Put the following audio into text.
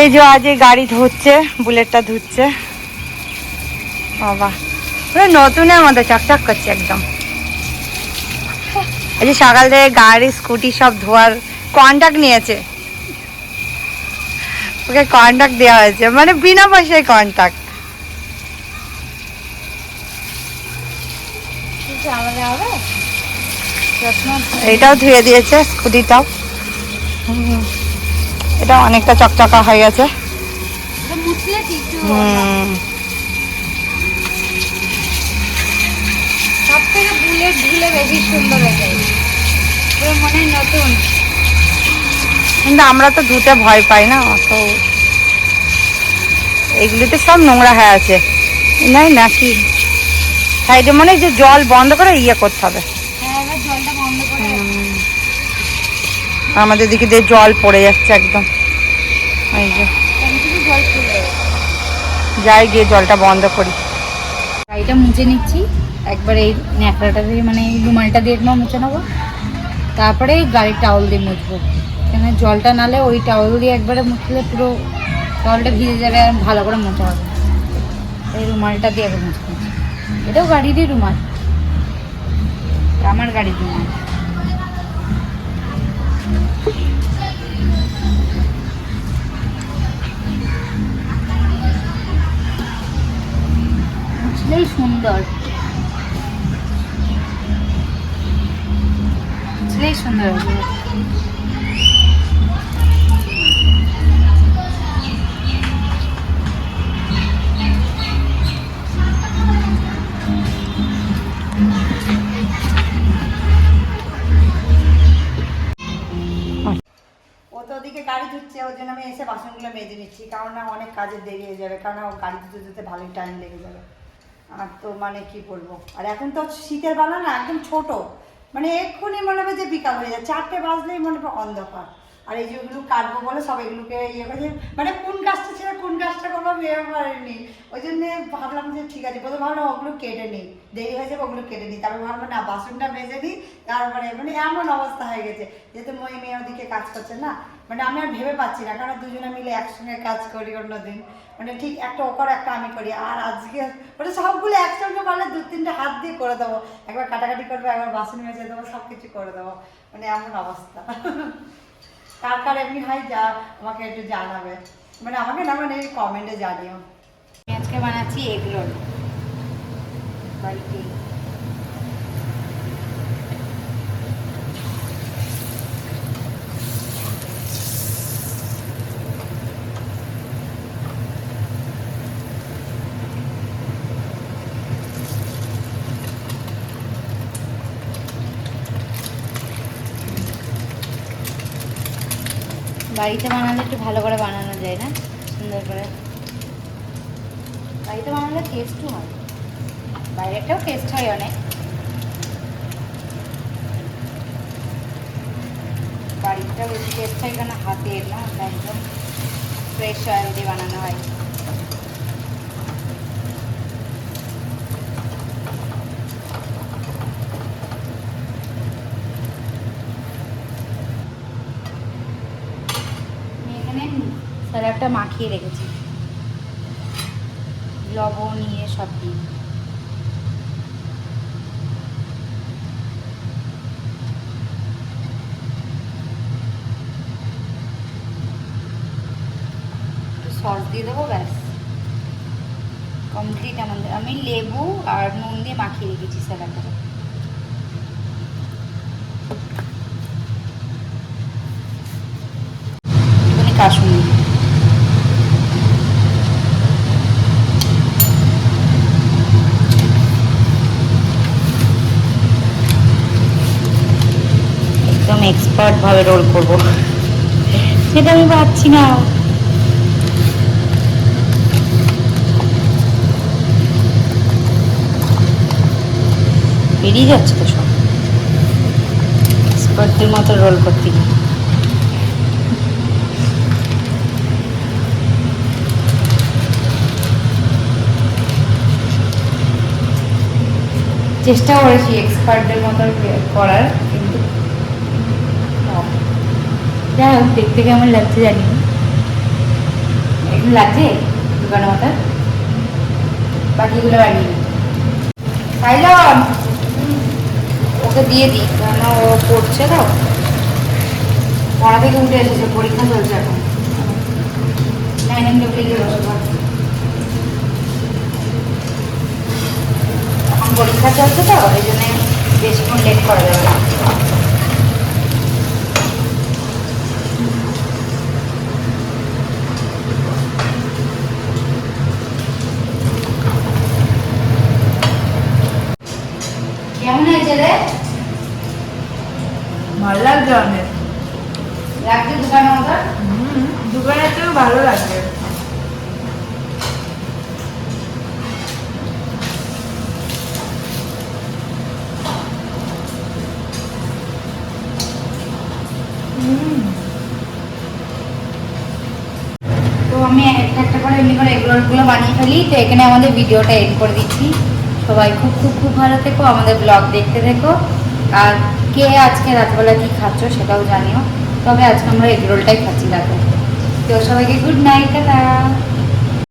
এই যে আজ এই গাড়ি ধুচ্ছে বুলেটটা ধুচ্ছে বাবা। পুরো নতুনের মতো চকচক করছে একদম। এই যে সকাল থেকে গাড়ি, স্কুটি সব ধোয়ার কন্ট্যাক্ট নিয়েছে। ওকে কন্ট্যাক্ট দেওয়া হয়েছে মানে বিনা পয়সায় কন্ট্যাক্ট এটাও ধুয়ে দিয়েছে, স্কুটিটাও। হুম। এটা অনেকটা চকচকা হয়ে গেছে। কিন্তু আমরা তো ধুতে ভয় পাই না অত এগুলিতে সব নোংরা হয়ে আছে। নাই নাকি? সাইডে মনে যে জল বন্ধ করে ইয়ে করতে হবে হ্যাঁ এবার জলটা বন্ধ করে আমাদের দিকে দিয়ে জল পড়ে যাচ্ছে একদম। এই যে। যাই গিয়ে জলটা বন্ধ করি। গাড়িটা মুছে নিচ্ছি। একবার এই ন্যাকড়াটা দিয়ে মানে এই রুমালটা দিয়ে একবার মুছে নেব। তারপরে গাড়ির টাওয়াল দিয়ে মুছবো। কেন জলটা নালে ওই টাওয়াল দিয়ে একবারে মুছলে পুরো টাওয়ালটা ভিজে যাবে আর ভালো করে মোছা হবে এই রুমালটা দিয়ে একবার মুছবো এটাও গাড়িরই রুমাল। আমার গাড়ির রুমাল। মুছলেই সুন্দর। ও তো ওদিকে গাড়ি ধুচ্ছে, ওর জন্য আমি এসে বাসনগুলো মেজে নিচ্ছি, কারণ না অনেক কাজের দেরি হয়ে যাবে, কারণ গাড়ি ধুতে ধুতে ভালোই টাইম লেগে যাবে। আর তো মানে কি বলব? আর এখন তো শীতের বেলা না একদম ছোট। মানে এক্ষুনি মনে হবে যে বিকাল হয়ে যায় চারটে বাজলেই মনে হবে অন্ধকার। আর এই যেগুলো কাটবো বলে সব এগুলোকে ইয়ে করে মানে কোন গাছটা ছেড়ে কোন গাছটা করব ভেবে পারিনি। ওই জন্যে ভাবলাম যে ঠিক আছে, প্রথম ভাবলাম ওগুলো কেটে নিই। দেরি হয়ে যাবে ওগুলো কেটে নিই। তারপর ভাবলাম, না, বাসনটা মেজে নিই। তারপরে মানে এমন অবস্থা হয়ে গেছে। যেহেতু মই মেয়ে ওদিকে কাজ করছে না মানে আমি আর ভেবে পাচ্ছি না কারণ দুজনে মিলে একসঙ্গে কাজ করি অন্যদিন মানে ঠিক একটা ও একটা আমি করি, আর আজকে মানে সবগুলো একসঙ্গে পারলে দু তিনটে হাত দিয়ে করে দেবো। একবার কাটাকাটি করব, একবার বাসন মেজে দেবো সব কিছু করে দেবো। মানে এমন অবস্থা। কার কার এমনি হয় যা, আমাকে একটু জানাবে। মানে আমাকে না মানে কমেন্টে জানিও। আজকে বানাচ্ছি এগ রোল। বাড়িতে বাড়িতে বানালে একটু ভালো করে বানানো যায় না? সুন্দর করে। বাড়িতে বানালে টেস্টও হয়। বাইরেটাও টেস্ট হয় অনেক। বাড়িটা বেশি টেস্ট হয় কেন? হাতের না, একদম ফ্রেশ অয়েল দিয়ে বানানো হয়। এখানে স্যালাডটা মাখিয়ে রেখেছি। লবণ নিয়ে সব দিয়ে। সস দিয়ে দেবো, ব্যাস। কমপ্লিট আমাদের আমি লেবু আর নুন দিয়ে মাখিয়ে রেখেছি স্যালাডটা। একটুখানি একদম এক্সপার্ট ভাবে রোল করব। সেটা আমি পাচ্ছি না। বেরিয়ে যাচ্ছে তো সব। এক্সপার্টদের মতো রোল করতে গিয়ে। চেষ্টা করেছি এক্সপার্টদের মতো করার, কিন্তু যাই হোক, দেখতে কেমন লাগছে জানি। না। এগুলো লাগছে দোকানের মতো? বাকিগুলো বানিয়ে সাইলন ওকে দিয়ে দিই কেন ও পড়ছে তো। পড়া থেকে উঠে এসেছে, পরীক্ষা চলছে এখন। টেবিলে গিয়ে পরীক্ষা চলছে তো এই জন্য বেশিক্ষণ লেট করা যাবে না। কেমন হয়েছে রে? ভালো লাগছে অনেক। লাগছে দোকানের মতো দোকানের থেকেও ভালো লাগছে। এমনি বানিয়ে ফেলি। তো এখানে আমাদের ভিডিওটা এড করে দিচ্ছি। সবাই খুব খুব খুব ভালো থেকো, আমাদের ব্লগ দেখতে থেকো। আর কে আজকে রাতবেলা কি খাচ্ছ সেটাও জানিও। তবে আজকে আমরা এগরোলটাই খাচ্ছি রাতে তো সবাইকে গুড নাইট টাটা।